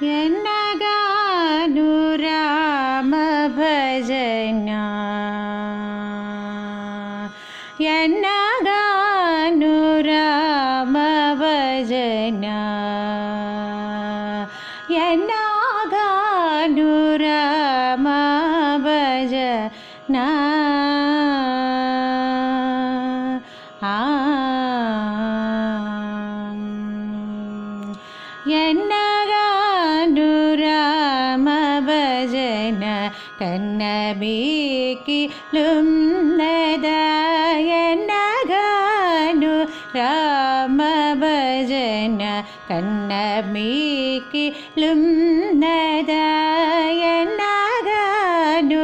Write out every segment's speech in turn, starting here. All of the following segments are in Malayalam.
എന്നഗാനു രാമ ഭജന എന്നഗാനു രാമ ഭജന എന്നഗാനു രാമ ഭജന ആ. എന്നഗാനുരാമ കന്നബീക്കിലും നദ എന്നഗാനു രാമ ഭജന കന്നബീക്കിലും നദ എന്നഗാനു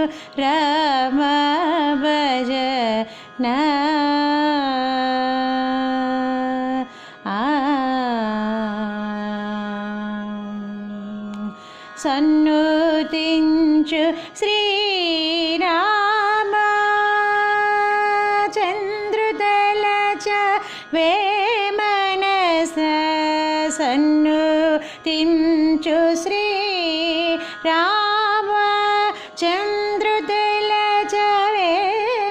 सन्नु श्रीराम चन्द्रदल च वे मनस सन्नु श्री च वे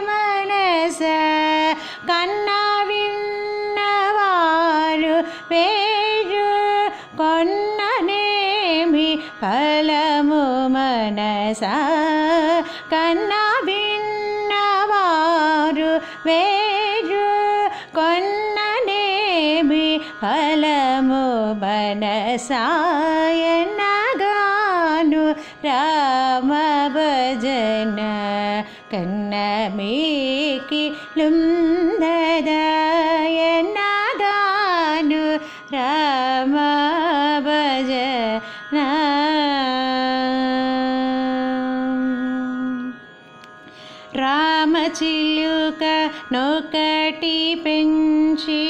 मनस कन्नवा वेरु कोन्न കൊന്നനേമി ഫലമു മനസ. കണ്ണവിന്നവാരു വേരു കൊന്നനേമി ഫലമു മനസായനഗാനു രാമ ഭജന കന്നമേക്കിലും നഗാനു രാമ రామచిల్లుక నొకటి పెంచి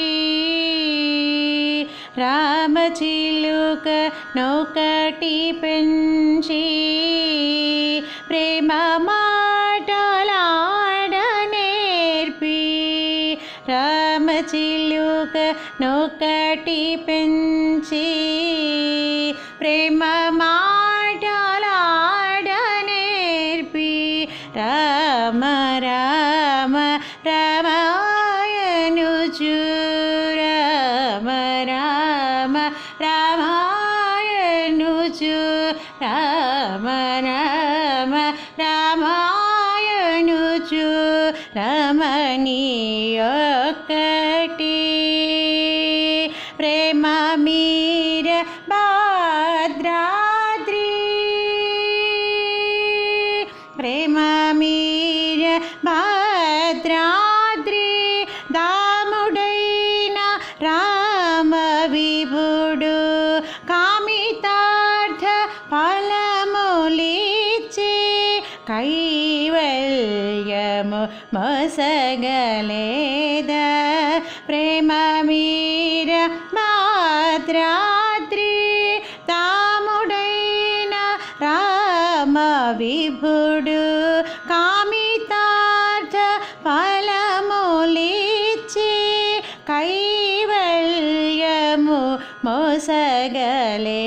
రామచిలుక నొకటి పెంచి ప్రేమ మాటలాడ నేర్పి రామచిలుక నొకటి పెంచి ప్రేమ మా രാമ രാമ രാമായനുജു രാമ രാമ രാമായനുജു പ്രേമമീര ഭദ്രാദ്രി പ്രേമമീര ഭദ്രാ मोसले द प्रेमीर माध्रात्रि तामुडैन रामविडु कामिता पलमुल कैववल्यमु मोसगले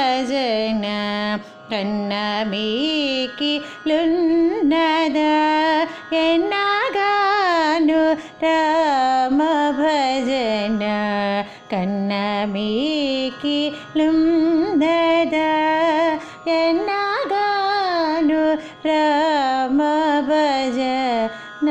ഭജന കണ്ണമീക്കിലുന്നത എന്നാകാനു രാമ ഭജന കണ്ണമീക്കിലുന്നത എന്നാകാനു രാമ ഭജന